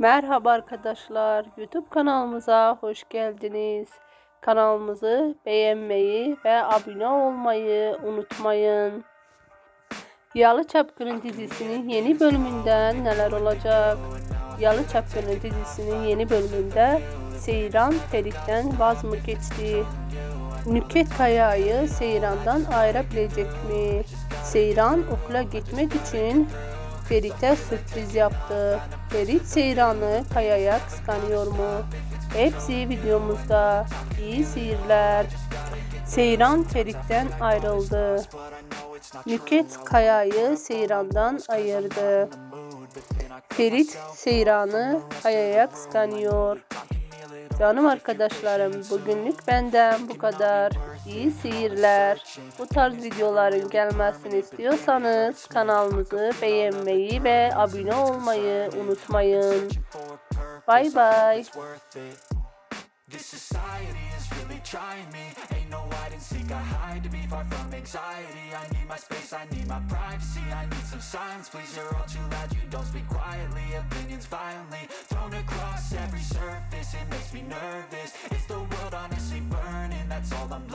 Merhaba arkadaşlar. YouTube kanalımıza hoş geldiniz. Kanalımızı beğenmeyi ve abone olmayı unutmayın. Yalı Çapkını dizisinin yeni bölümünden neler olacak? Yalı Çapkını dizisinin yeni bölümünde Seyran Ferit'ten vaz mı geçti? Nüket Kaya'yı Seyran'dan ayırabilecek mi? Seyran okula gitmek için Ferit'e sürpriz yaptı. Ferit Seyran'ı Kaya'ya kıskanıyor mu? Hepsi videomuzda. İyi seyirler. Seyran Ferit'ten ayrıldı. Nüket Kaya'yı Seyran'dan ayırdı. Ferit Seyran'ı Kaya'ya kıskanıyor. Canım arkadaşlarım bugünlük benden bu kadar. İyi seyirler. Bu tarz videoların gelmesini istiyorsanız kanalımızı beğenmeyi ve abone olmayı unutmayın. Worth it. This society is really trying me. Ain't no hide and seek, I hide to be far from anxiety. I need my space, I need my privacy. I need some silence, please. You're all too loud, you don't speak quietly. Opinions violently across every surface. It makes me nervous. Is the world honestly burning? That's all I'm.